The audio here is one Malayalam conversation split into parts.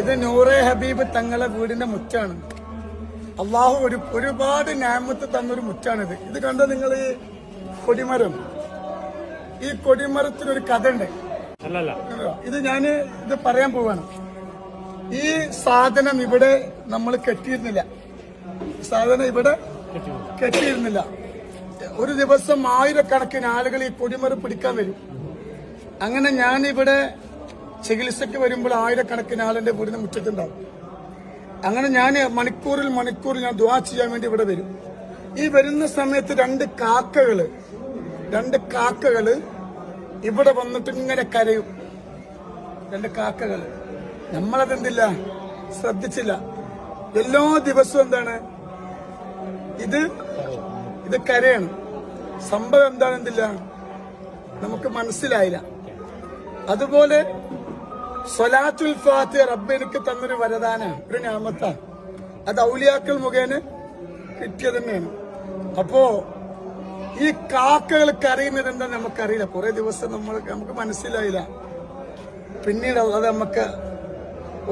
ഇത് നൂറെ ഹബീബ് തങ്ങളെ വീടിന്റെ മുറ്റാണ്. അള്ളാഹു ഒരു ഒരുപാട് ഞാമത്ത് തന്നൊരു മുറ്റാണിത്. ഇത് കണ്ടോ നിങ്ങൾ ഈ കൊടിമരം. ഈ കൊടിമരത്തിനൊരു കഥ ഉണ്ട് ഇത് ഞാൻ ഇത് പറയാൻ പോവാണ്. ഈ സാധനം ഇവിടെ നമ്മൾ കെട്ടിയിരുന്നില്ല. സാധനം ഇവിടെ കെട്ടിയിരുന്നില്ല. ഒരു ദിവസം ആയിരക്കണക്കിന് ആളുകൾ ഈ കൊടിമരം പിടിക്കാൻ വരും. അങ്ങനെ ഞാൻ ഇവിടെ ചികിത്സയ്ക്ക് വരുമ്പോൾ ആയിരക്കണക്കിന് ആളിന്റെ വീടിന് മുറ്റത്തുണ്ടാവും. അങ്ങനെ ഞാൻ മണിക്കൂറിൽ മണിക്കൂറിൽ ഞാൻ ദ്വാ ചെയ്യാൻ വേണ്ടി ഇവിടെ വരും. ഈ വരുന്ന സമയത്ത് രണ്ട് കാക്കകൾ രണ്ട് കാക്കകൾ ഇവിടെ വന്നിട്ട് ഇങ്ങനെ കരയും. രണ്ട് കാക്കകൾ നമ്മളതെന്തില്ല? ശ്രദ്ധിച്ചില്ല. എല്ലാ ദിവസവും എന്താണ്? ഇത് ഇത് കരയാണ്. സംഭവം എന്താണെന്നില്ല? നമുക്ക് മനസ്സിലായില്ല. അതുപോലെ സ്വലാത്തുൽ ഫാത്തി റബ്ബ് എനിക്ക് തന്നൊരു വരദാന ഒരു ഞാമത്ത. അത് ഔലിയാക്കൾ മുഖേന കിട്ടിയത് തന്നെയാണ്. അപ്പോ ഈ കാക്കകൾക്ക് അറിയുന്നത് എന്താ നമുക്കറിയില്ല. കുറെ ദിവസം നമ്മൾ നമുക്ക് മനസ്സിലായില്ല. പിന്നീട് അത് നമുക്ക്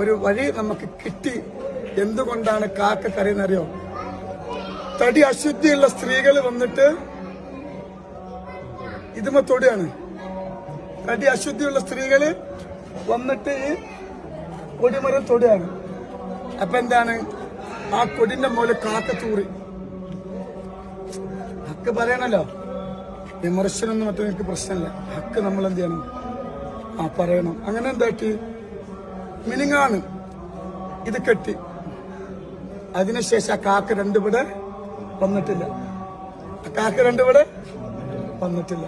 ഒരു വഴി നമുക്ക് കിട്ടി. എന്തുകൊണ്ടാണ് കാക്ക കറിയെന്നറിയോ തടി അശുദ്ധിയുള്ള സ്ത്രീകൾ വന്നിട്ട് ഇതുമ തൊടിയാണ് തടി അശുദ്ധിയുള്ള സ്ത്രീകൾ വന്നിട്ട് ഈ കൊടിമരം തൊടുകയാണ്. അപ്പൊ എന്താണ്? ആ കൊടിന്റെ മുകളിൽ കാക്ക തൂറി ഹക്ക് പറയണല്ലോ. വിമർശനമൊന്നും മറ്റും എനിക്ക് പ്രശ്നമില്ല. ഹക്ക് നമ്മൾ എന്ത് ചെയ്യണം? ആ പറയണം. അങ്ങനെ എന്താക്കി? മിനിങ്ങാണ്. ഇത് കെട്ടി. അതിനുശേഷം ആ കാക്ക രണ്ടുപിടെ വന്നിട്ടില്ല. ആ കാക്ക രണ്ടുപിടെ വന്നിട്ടില്ല.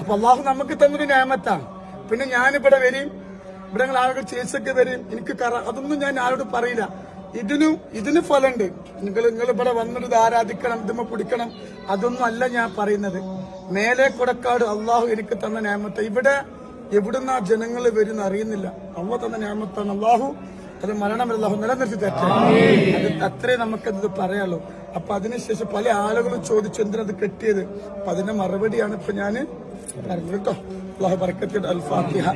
അപ്പൊ അള്ളാഹു നമുക്ക് തന്നൊരു ന്യായമത്താണ് പിന്നെ ഞാനിവിടെ വരും ഇവിടെ ഞങ്ങൾ ആളുകൾ ചേച്ചൊക്കെ വരും. എനിക്ക് അതൊന്നും ഞാൻ ആരോട് പറയില്ല. ഇതിനും ഇതിന് ഫലമുണ്ട്. നിങ്ങൾ നിങ്ങൾ ഇവിടെ വന്നിട്ട് ആരാധിക്കണം ഇതുമ്മ പിടിക്കണം അതൊന്നും അല്ല ഞാൻ പറയുന്നത്. മേലെ കൊടക്കാട് അള്ളാഹു എനിക്ക് തന്ന ന്യായമത്ത ഇവിടെ എവിടുന്ന ജനങ്ങൾ വരുന്ന അറിയുന്നില്ല. അള്ള തന്ന ന്യായമത്താണ് അള്ളാഹു അത് മരണമല്ലാഹു നിലനിർത്തി തരട്ടെ. അത് അത്രേ നമുക്കത് പറയാലോ. അപ്പൊ അതിനുശേഷം പല ആളുകളും ചോദിച്ചു എന്തിനത് കെട്ടിയത്? അപ്പൊ അതിന്റെ മറുപടിയാണ് ഇപ്പൊ ഞാൻ പറഞ്ഞത് കേട്ടോ. അള്ളാഹു പറക്കത്തി അൽ ഫാത്തിഹ.